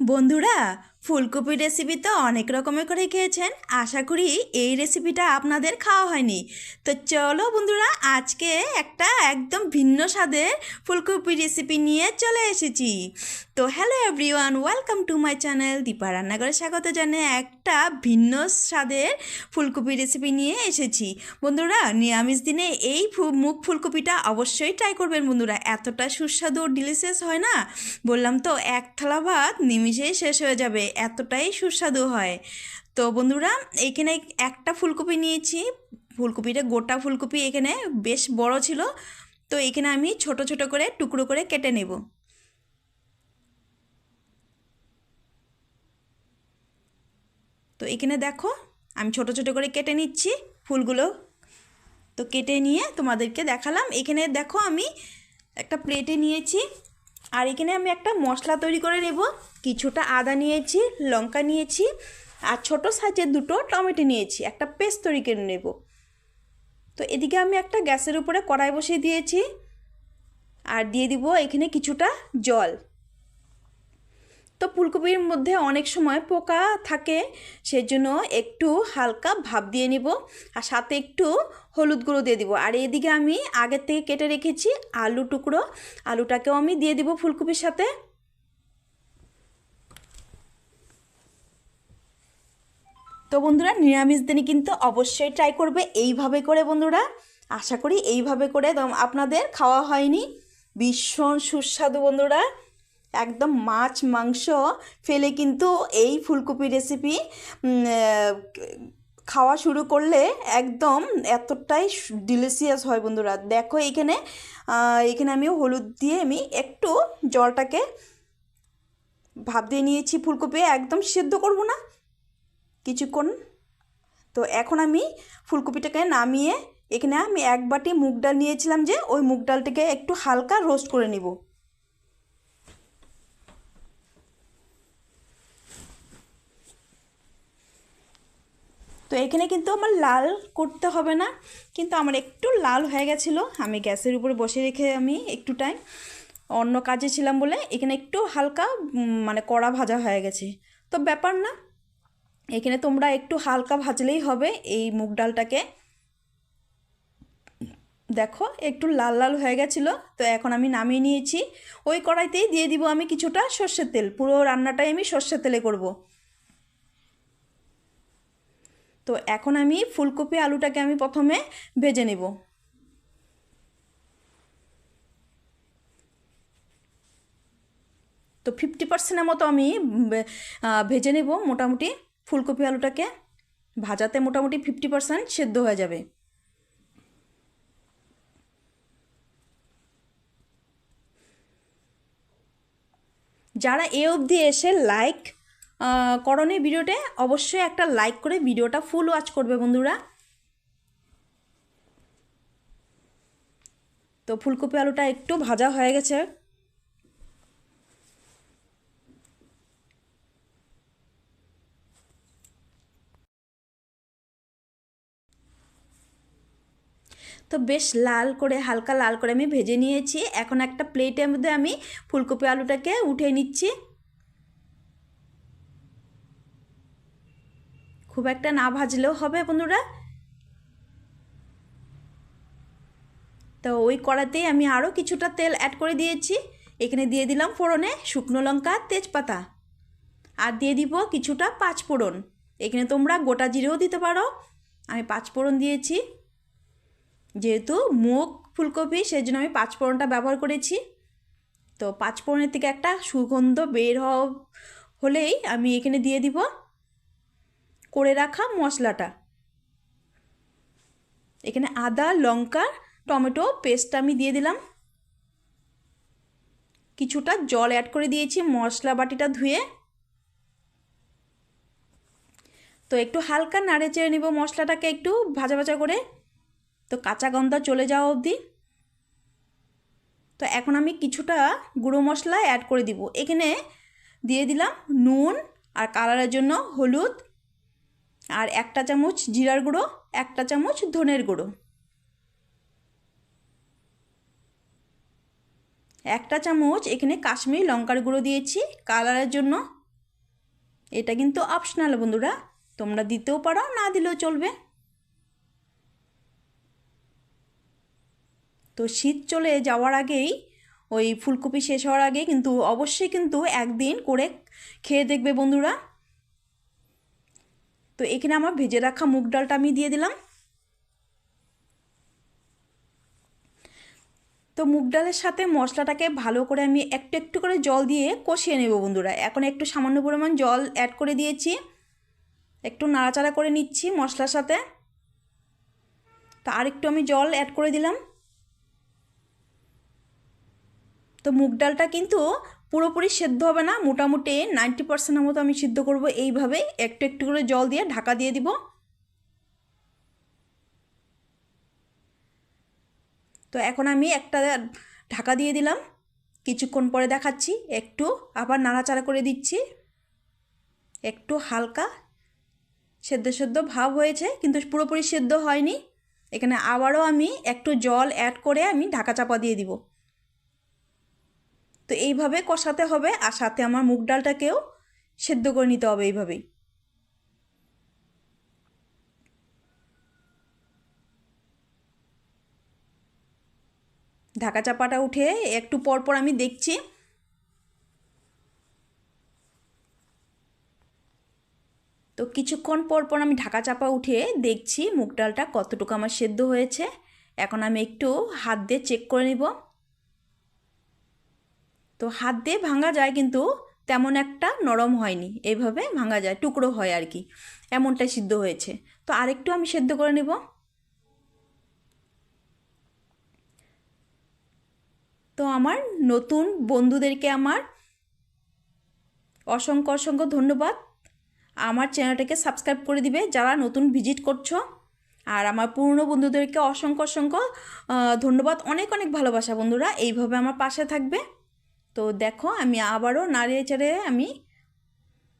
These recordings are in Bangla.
বন্ধুরা ফুলকপি রেসিপি তো অনেক রকমের করে খেয়েছেন। আশা করি এই রেসিপিটা আপনাদের খাওয়া হয়নি। তো চলো বন্ধুরা, আজকে একটা একদম ভিন্ন স্বাদের ফুলকপি রেসিপি নিয়ে চলে এসেছি। তো hello everyone welcome to my channel Dipa রান্নাঘরে স্বাগত জানিয়ে একটা ভিন্ন স্বাদের ফুলকপি রেসিপি নিয়ে এসেছি। বন্ধুরা, নিরামিষ দিনে এই মুখ ফুলকপিটা অবশ্যই ট্রাই করবেন বন্ধুরা। এতটা সুস্বাদু ডিলিশিয়াস হয় না। বললাম তো, এক থালা ভাত নিমিষেই শেষ হয়ে যাবে। এতটাই সুস্বাদু হয়। তো বন্ধুরা, এখানে একটা ফুলকপি নিয়েছি। ফুলকপিটা গোটা ফুলকপি এখানে বেশ বড় ছিল। তো এখানে আমি ছোট ছোট করে টুকরো করে কেটে নেব। তো এখানে দেখো, আমি ছোট ছোট করে কেটে নিচ্ছি ফুলগুলো। তো কেটে নিয়ে তোমাদেরকে দেখালাম। এখানে দেখো আমি একটা প্লেটে নিয়েছি আর এখানে আমি একটা মশলা তৈরি করে নেব। কিছুটা আদা নিয়েছি, লঙ্কা নিয়েছি, আর ছোট সাইজের দুটো টমেটো নিয়েছি। একটা পেস্ট তৈরি করে নেব। তো এদিকে আমি একটা গ্যাসের উপরে কড়াই বসিয়ে দিয়েছি। আর দিয়ে দিব এখানে কিছুটা জল। তো ফুলকপির মধ্যে অনেক সময় পোকা থাকে, সেজন্য একটু হালকা ভাপ দিয়ে নিব আর সাথে একটু হলুদ গুঁড়ো দিয়ে দিব। আর এদিকে আমি আগের থেকে কেটে রেখেছি আলু টুকরো, আলুটাকেও আমি দিয়ে দিব ফুলকপির সাথে। তো বন্ধুরা, নিরামিষ দিনে কিন্তু অবশ্যই ট্রাই করবে এইভাবে করে বন্ধুরা। আশা করি এইভাবে করে আপনাদের খাওয়া হয়নি। ভীষণ সুস্বাদু বন্ধুরা। একদম মাছ, মাংস ফেলে কিন্তু এই ফুলকপি রেসিপি খাওয়া শুরু করলে একদম এতটাই ডিলিশিয়াস হয় বন্ধুরা। দেখো এখানে এখানে আমি হলুদ দিয়ে আমি একটু জলটাকে ভাব দিয়ে নিয়েছি ফুলকপি, একদম সেদ্ধ করব না কিছুক্ষণ। তো এখন আমি ফুলকপিটাকে নামিয়ে এখানে আমি এক বাটি মুগ ডাল নিয়েছিলাম যে, ওই মুগ ডালটাকে একটু হালকা রোস্ট করে নিব। তো এখানে কিন্তু আমার লাল করতে হবে না, কিন্তু আমার একটু লাল হয়ে গেছিল। আমি গ্যাসের উপরে বসে রেখে আমি একটু টাইম অন্য কাজে ছিলাম বলে এখানে একটু হালকা মানে কড়া ভাজা হয়ে গেছে। তো ব্যাপার না, এখানে তোমরা একটু হালকা ভাজলেই হবে এই মুগ ডালটাকে। দেখো, একটু লাল লাল হয়ে গেছিল, তো এখন আমি নামিয়ে নিয়েছি। ওই কড়াইতেই দিয়ে দিব আমি কিছুটা সর্ষের তেল, পুরো রান্নাটাই আমি সর্ষের তেলে করব। তো এখন আমি ফুলকপি আলুটাকে আমি প্রথমে ভেজে নেব। তো ফিফটি পার্সেন্টের মতো আমি ভেজে নেব মোটামুটি ফুলকপি আলুটাকে। ভাজাতে মোটামুটি ফিফটি পার্সেন্ট সেদ্ধ হয়ে যাবে। যারা এ অবধি এসে লাইক করণে ভিডিওতে অবশ্যই একটা লাইক করে ভিডিওটা ফুল ওয়াচ করবে বন্ধুরা। তো ফুলকপি আলুটা একটু ভাজা হয়ে গেছে। তো বেশ লাল করে, হালকা লাল করে আমি ভেজে নিয়েছি। এখন একটা প্লেটের মধ্যে আমি ফুলকপি আলুটাকে উঠিয়ে নিচ্ছি। খুব একটা না ভাজলেও হবে বন্ধুরা। তো ওই কড়াতেই আমি আরও কিছুটা তেল অ্যাড করে দিয়েছি। এখানে দিয়ে দিলাম ফোড়নে শুকনো লঙ্কা, তেজপাতা। আর দিয়ে দিব কিছুটা পাঁচ ফোড়ন। এখানে তোমরা গোটা জিরেও দিতে পারো। আমি পাঁচ ফোড়ন দিয়েছি। যেহেতু মুগ, ফুলকপি সেই জন্য আমি পাঁচ ফোড়নটা ব্যবহার করেছি। তো পাঁচ ফোড়নের থেকে একটা সুগন্ধ বের হলেই আমি এখানে দিয়ে দিব করে রাখা মশলাটা। এখানে আদা, লঙ্কা, টমেটো পেস্ট আমি দিয়ে দিলাম। কিছুটা জল অ্যাড করে দিয়েছি মশলা বাটিটা ধুয়ে। তো একটু হালকা নাড়ে চেড়ে নিব মশলাটাকে একটু ভাজা ভাজা করে। তো কাঁচা গন্ধা চলে যাওয়া অবধি। তো এখন আমি কিছুটা গুঁড়ো মশলা অ্যাড করে দিব। এখানে দিয়ে দিলাম নুন আর কালারের জন্য হলুদ। আর একটা চামচ জিরার গুঁড়ো, একটা চামচ ধনের গুঁড়ো। একটা চামচ এখানে কাশ্মীরি লঙ্কার গুঁড়ো দিয়েছি, কালারের জন্য। এটা কিন্তু অপশনাল বন্ধুরা, তোমরা দিতেও পারো, না দিলেও চলবে। তো শীত চলে যাওয়ার আগেই, ওই ফুলকপি শেষ হওয়ার আগে কিন্তু অবশ্যই কিন্তু একদিন করে খেয়ে দেখবে বন্ধুরা। তো এখানে আমার ভেজে রাখা মুগ ডালটা আমি দিয়ে দিলাম। তো মুগ ডালের সাথে মশলাটাকে ভালো করে আমি একটু একটু করে জল দিয়ে কষিয়ে নেব বন্ধুরা। এখন একটু সামান্য পরিমাণ জল অ্যাড করে দিয়েছি। একটু নাড়াচাড়া করে নিচ্ছি মশলার সাথে। তো আর একটু আমি জল অ্যাড করে দিলাম। তো মুগ ডালটা কিন্তু পুরোপুরি সেদ্ধ হবে না, মোটামুটি নাইনটি পার্সেন্টের মতো আমি সিদ্ধ করব এইভাবেই। একটু একটু করে জল দিয়ে ঢাকা দিয়ে দিব। তো এখন আমি একটা ঢাকা দিয়ে দিলাম। কিছুক্ষণ পরে দেখাচ্ছি, একটু আবার নাড়াচাড়া করে দিচ্ছি। একটু হালকা সেদ্ধ সেদ্ধ ভাব হয়েছে, কিন্তু পুরোপুরি সেদ্ধ হয়নি। এখানে আবারও আমি একটু জল অ্যাড করে আমি ঢাকা চাপা দিয়ে দিব। তো এইভাবে কষাতে হবে আর সাথে আমার মুগ ডালটাকেও সেদ্ধ করে নিতে হবে এইভাবেই। ঢাকা চাপাটা উঠে একটু পর পর আমি দেখছি। তো কিছুক্ষণ পর পর আমি ঢাকা চাপা উঠে দেখছি মুগ ডালটা কতটুকু আমার সেদ্ধ হয়েছে। এখন আমি একটু হাত দিয়ে চেক করে নিব। তো হাত দিয়ে ভাঙা যায় কিন্তু তেমন একটা নরম হয়নি। এইভাবে ভাঙা যায়, টুকরো হয় আর কি। এমনটাই সিদ্ধ হয়েছে। তো আরেকটু আমি সেদ্ধ করে নেব। তো আমার নতুন বন্ধুদেরকে আমার অসংখ্য অসংখ্য ধন্যবাদ। আমার চ্যানেলটাকে সাবস্ক্রাইব করে দিবে যারা নতুন ভিজিট করছ। আর আমার পুরনো বন্ধুদেরকে অসংখ্য অসংখ্য ধন্যবাদ, অনেক অনেক ভালোবাসা বন্ধুরা। এইভাবে আমার পাশে থাকবে। তো দেখো আমি আবারও নাড়িয়ে চেড়ে আমি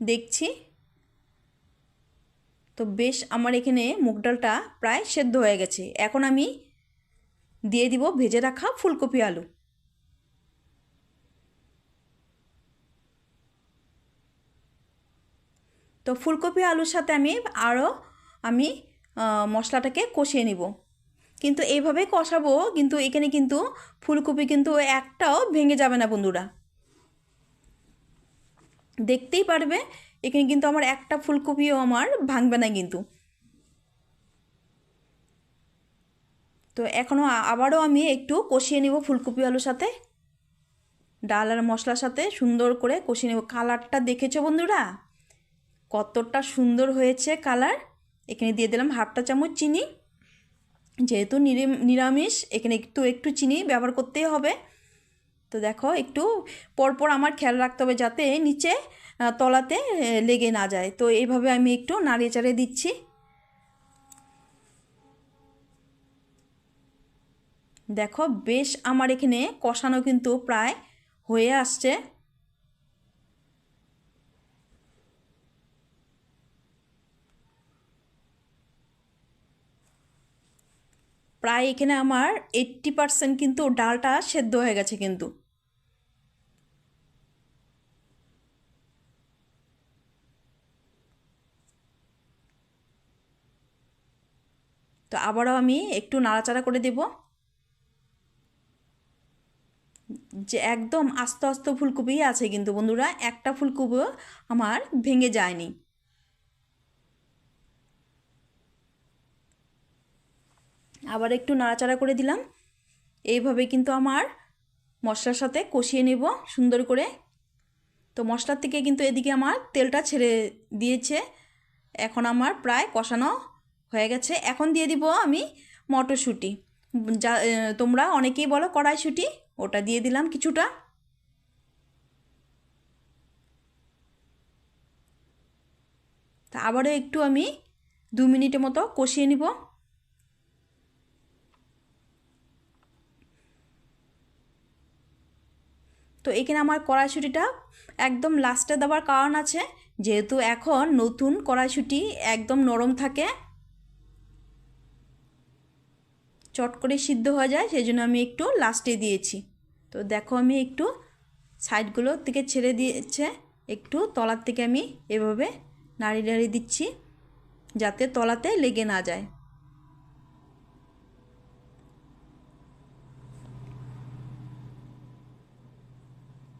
দেখছি। তো বেশ আমার এখানে মুগ ডালটা প্রায় সেদ্ধ হয়ে গেছে। এখন আমি দিয়ে দিব ভেজে রাখা ফুলকপি আলু। তো ফুলকপি আলুর সাথে আমি আরও আমি মশলাটাকে কষিয়ে নিব। কিন্তু এইভাবে কষাবো, কিন্তু এখানে কিন্তু ফুলকপি কিন্তু একটাও ভেঙে যাবে না বন্ধুরা। দেখতেই পারবে, এখানে কিন্তু আমার একটা ফুলকপিও আমার ভাঙবে না কিন্তু। তো এখনও আবারও আমি একটু কষিয়ে নেব ফুলকপি আলুর সাথে। ডাল আর মশলার সাথে সুন্দর করে কষিয়ে নেব। কালারটা দেখেছ বন্ধুরা? কতটা সুন্দর হয়েছে কালার। এখানে দিয়ে দিলাম হাফটা চামচ চিনি। যেহেতু নিরামিষ, এখানে একটু একটু চিনি ব্যবহার করতেই হবে। তো দেখো, একটু পরপর আমার খেয়াল রাখতে হবে যাতে নিচে তলাতে লেগে না যায়। তো এইভাবে আমি একটু নাড়িয়ে চাড়িয়ে দিচ্ছি। দেখো, বেশ আমার এখানে কষানো কিন্তু প্রায় হয়ে আসছে। প্রায় এখানে আমার এইট্টি পারসেন্ট কিন্তু ডালটা সেদ্ধ হয়ে গেছে কিন্তু। তো আবারও আমি একটু নাড়াচাড়া করে দেব। যে একদম আস্তে আস্তে ফুলকপি আছে কিন্তু বন্ধুরা, একটা ফুলকপিও আমার ভেঙে যায়নি। আবার একটু নাড়াচাড়া করে দিলাম। এইভাবে কিন্তু আমার মশলার সাথে কষিয়ে নেব সুন্দর করে। তো মশলার থেকে কিন্তু এদিকে আমার তেলটা ছেড়ে দিয়েছে। এখন আমার প্রায় কষানো হয়ে গেছে। এখন দিয়ে দিব আমি মটরশুঁটি। যা তোমরা অনেকেই বলো কড়াইশুঁটি, ওটা দিয়ে দিলাম কিছুটা। তা আবারও একটু আমি দু মিনিটের মতো কষিয়ে নিব। তো এখানে আমার কড়াইশুটিটা একদম লাস্টে দেওয়ার কারণ আছে, যেহেতু এখন নতুন কড়াইশুটি একদম নরম থাকে, চট করে সিদ্ধ হয়ে যায় সেই জন্য আমি একটু লাস্টে দিয়েছি। তো দেখো আমি একটু সাইডগুলো থেকে ছেড়ে দিয়েছে, একটু তলার থেকে আমি এভাবে নাড়ি নাড়ি দিচ্ছি, যাতে তলাতে লেগে না যায়।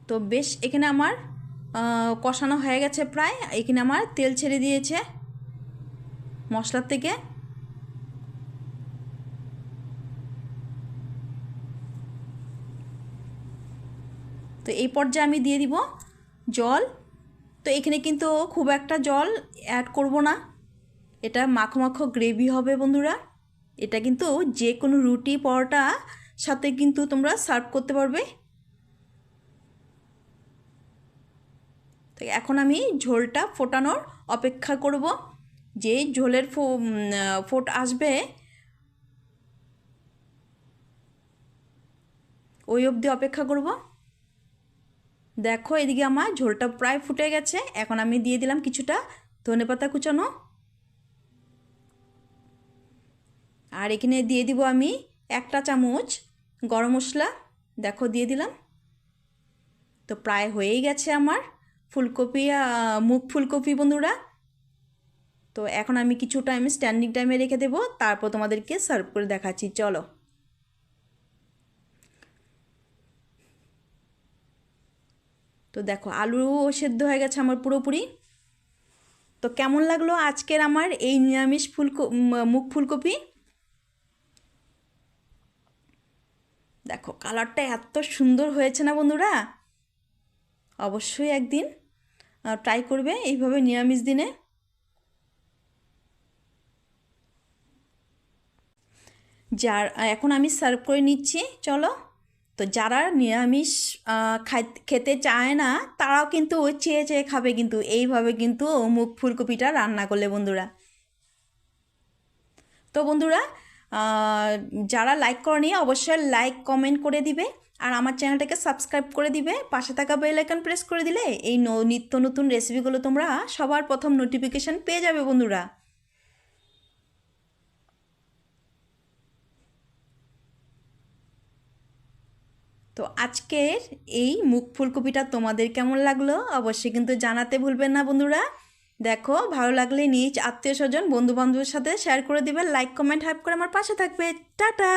তো বেশ, এখানে আমার কষানো হয়ে গেছে প্রায়। এখানে আমার তেল ছেড়ে দিয়েছে মশলার থেকে। তো এই পর্যায়ে আমি দিয়ে দিব জল। তো এখানে কিন্তু খুব একটা জল অ্যাড করব না। এটা মাখো মাখো গ্রেভি হবে বন্ধুরা। এটা কিন্তু যে কোনো রুটি, পরোটা সাথে কিন্তু তোমরা সার্ভ করতে পারবে। তো এখন আমি ঝোলটা ফোটানোর অপেক্ষা করব। যে ঝোলের ফো ফোট আসবে, ওই অবধি অপেক্ষা করব। দেখো, এদিকে আমার ঝোলটা প্রায় ফুটে গেছে। এখন আমি দিয়ে দিলাম কিছুটা ধনে পাতা কুচানো। আর এখানে দিয়ে দিব আমি একটা চামচ গরম মশলা। দেখো, দিয়ে দিলাম। তো প্রায় হয়েই গেছে আমার। ফুলকপি মুখ ফুলকপি বন্ধুরা। তো এখন আমি কিছু টাইম স্ট্যান্ডিং টাইমে রেখে দেবো, তারপর তোমাদেরকে সার্ভ করে দেখাচ্ছি, চলো। তো দেখো, আলুও সেদ্ধ হয়ে গেছে আমার পুরোপুরি। তো কেমন লাগল আজকের আমার এই নিরামিষ ফুলকো মুখ ফুলকপি? দেখো কালারটা এত সুন্দর হয়েছে না বন্ধুরা? অবশ্যই একদিন ট্রাই করবে এইভাবে নিরামিষ দিনে। যার এখন আমি সার্ভ করে নিচ্ছি, চলো। তো যারা নিরামিষ খেতে চায় না, তারাও কিন্তু চেয়ে চেয়ে খাবে কিন্তু, এইভাবে কিন্তু মুখ ফুলকপিটা রান্না করলে বন্ধুরা। তো বন্ধুরা যারা লাইক করেনি, অবশ্যই লাইক কমেন্ট করে দিবে। আর আমার চ্যানেলটাকে সাবস্ক্রাইব করে দিবে। পাশে থাকা বেল আইকন প্রেস করে দিলে এই নিত্য নতুন রেসিপিগুলো তোমরা সবার প্রথম নোটিফিকেশান পেয়ে যাবে বন্ধুরা। তো আজকের এই মুখ ফুলকপিটা তোমাদের কেমন লাগল অবশ্যই কিন্তু জানাতে ভুলবেন না বন্ধুরা। দেখো, ভালো লাগলে নিজ আত্মীয় স্বজন বন্ধু বান্ধবের সাথে শেয়ার করে দিবে লাইক কমেন্ট হাইপ করে আমার পাশে থাকবে। টাটা!